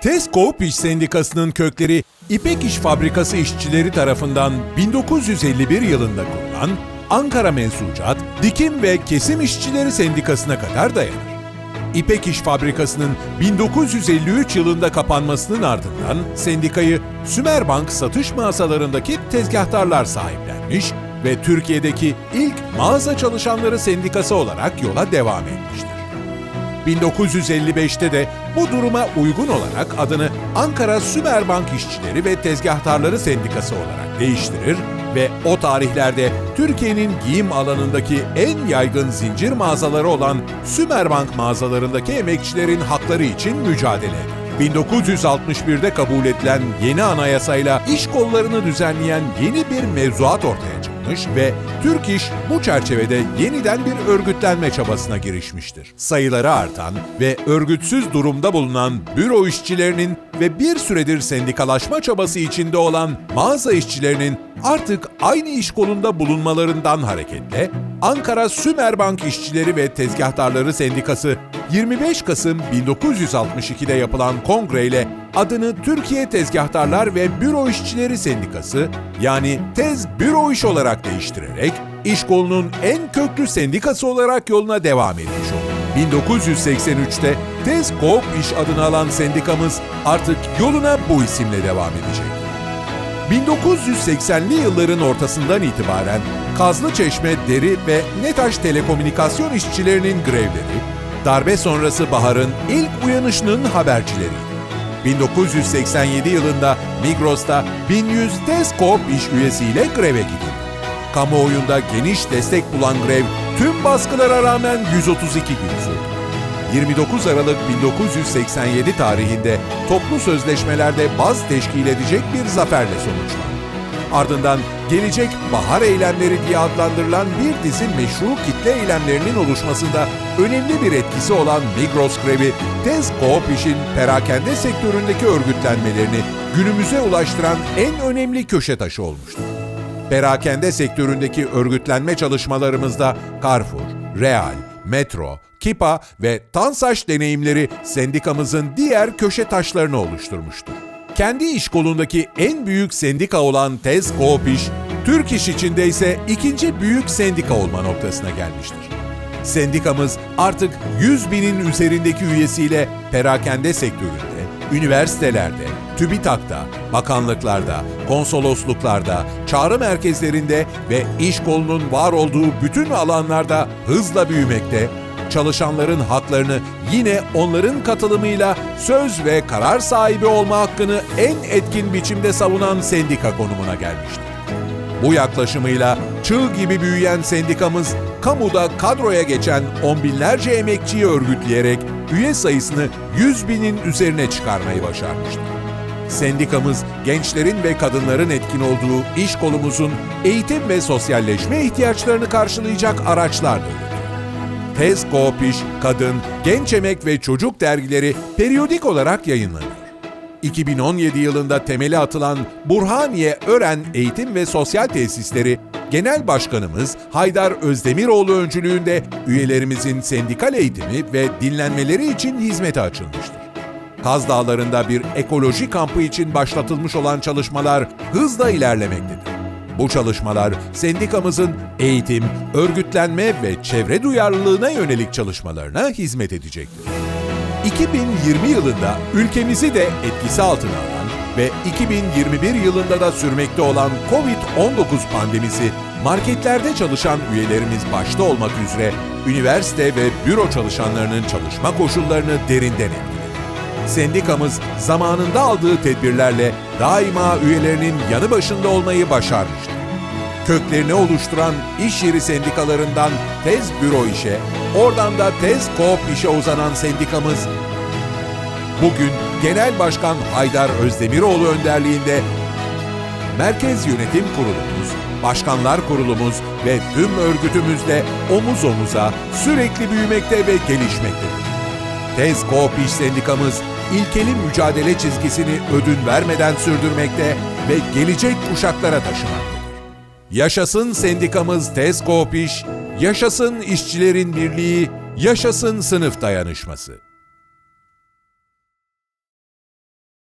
Tesco İş Sendikası'nın kökleri İpek İş Fabrikası işçileri tarafından 1951 yılında kurulan Ankara Mensucat, Dikim ve Kesim İşçileri Sendikası'na kadar dayanır. İpek İş Fabrikası'nın 1953 yılında kapanmasının ardından sendikayı Sümerbank satış mağazalarındaki tezgahtarlar sahiplenmiş ve Türkiye'deki ilk mağaza çalışanları sendikası olarak yola devam etmiştir. 1955'te de bu duruma uygun olarak adını Ankara Sümerbank İşçileri ve Tezgahtarları Sendikası olarak değiştirir ve o tarihlerde Türkiye'nin giyim alanındaki en yaygın zincir mağazaları olan Sümerbank mağazalarındaki emekçilerin hakları için mücadele eder. 1961'de kabul edilen yeni anayasayla iş kollarını düzenleyen yeni bir mevzuat ortaya çıkmış ve Türk İş bu çerçevede yeniden bir örgütlenme çabasına girişmiştir. Sayıları artan ve örgütsüz durumda bulunan büro işçilerinin ve bir süredir sendikalaşma çabası içinde olan mağaza işçilerinin artık aynı iş kolunda bulunmalarından hareketle Ankara Sümerbank İşçileri ve Tezgahtarları Sendikası 25 Kasım 1962'de yapılan kongreyle adını Türkiye Tezgahtarlar ve Büro İşçileri Sendikası yani Tez Büro İş olarak değiştirerek iş kolunun en köklü sendikası olarak yoluna devam etmiş oldu. 1983'te Tez Koop İş adını alan sendikamız artık yoluna bu isimle devam edecek. 1980'li yılların ortasından itibaren Kazlıçeşme Deri ve Netaş Telekomünikasyon işçilerinin grevleri, darbe sonrası Bahar'ın ilk uyanışının habercileriydi. 1987 yılında Migros'ta 1100 Tesco iş üyesiyle greve gidildi. Kamuoyunda geniş destek bulan grev tüm baskılara rağmen 132 gün sürdü. 29 Aralık 1987 tarihinde toplu sözleşmelerde baz teşkil edecek bir zaferle sonuçlandı. Ardından gelecek bahar eylemleri diye adlandırılan bir dizi meşru kitle eylemlerinin oluşmasında önemli bir etkisi olan Migros grevi, Tez Coop işin perakende sektöründeki örgütlenmelerini günümüze ulaştıran en önemli köşe taşı olmuştur. Perakende sektöründeki örgütlenme çalışmalarımızda Carrefour, Real, Metro, Kipa ve Tansaç deneyimleri sendikamızın diğer köşe taşlarını oluşturmuştur. Kendi iş kolundaki en büyük sendika olan Tez Coop İş, Türk İş içinde ise ikinci büyük sendika olma noktasına gelmiştir. Sendikamız artık 100 binin üzerindeki üyesiyle perakende sektöründe, üniversitelerde, TÜBİTAK'ta, bakanlıklarda, konsolosluklarda, çağrı merkezlerinde ve iş kolunun var olduğu bütün alanlarda hızla büyümekte, çalışanların haklarını yine onların katılımıyla söz ve karar sahibi olma hakkını en etkin biçimde savunan sendika konumuna gelmiştir. Bu yaklaşımıyla çığ gibi büyüyen sendikamız, kamuda kadroya geçen on binlerce emekçiyi örgütleyerek üye sayısını 100 binin üzerine çıkarmayı başarmıştır. Sendikamız, gençlerin ve kadınların etkin olduğu iş kolumuzun eğitim ve sosyalleşme ihtiyaçlarını karşılayacak araçlar da üretiyor. Tez Coop İş, Kadın, Genç Emek ve Çocuk dergileri periyodik olarak yayınlanıyor. 2017 yılında temeli atılan Burhaniye Ören Eğitim ve Sosyal Tesisleri Genel Başkanımız Haydar Özdemiroğlu öncülüğünde üyelerimizin sendikal eğitimi ve dinlenmeleri için hizmete açılmıştır. Kaz Dağları'nda bir ekoloji kampı için başlatılmış olan çalışmalar hızla ilerlemektedir. Bu çalışmalar sendikamızın eğitim, örgütlenme ve çevre duyarlılığına yönelik çalışmalarına hizmet edecektir. 2020 yılında ülkemizi de etkisi altına alan ve 2021 yılında da sürmekte olan COVID-19 pandemisi marketlerde çalışan üyelerimiz başta olmak üzere üniversite ve büro çalışanlarının çalışma koşullarını derinden etkiledi. Sendikamız zamanında aldığı tedbirlerle daima üyelerinin yanı başında olmayı başarmıştır. Köklerini oluşturan iş yeri sendikalarından Tez Büro İşe, oradan da Tez Koop İşe uzanan sendikamız bugün Genel Başkan Haydar Özdemiroğlu önderliğinde Merkez Yönetim Kurulumuz, Başkanlar Kurulumuz ve tüm örgütümüzle omuz omuza sürekli büyümekte ve gelişmektedir. Tez Koop İş Sendikamız ilkeli mücadele çizgisini ödün vermeden sürdürmekte ve gelecek kuşaklara taşımaktadır. Yaşasın sendikamız Tez Koop İş, yaşasın işçilerin birliği, yaşasın sınıf dayanışması.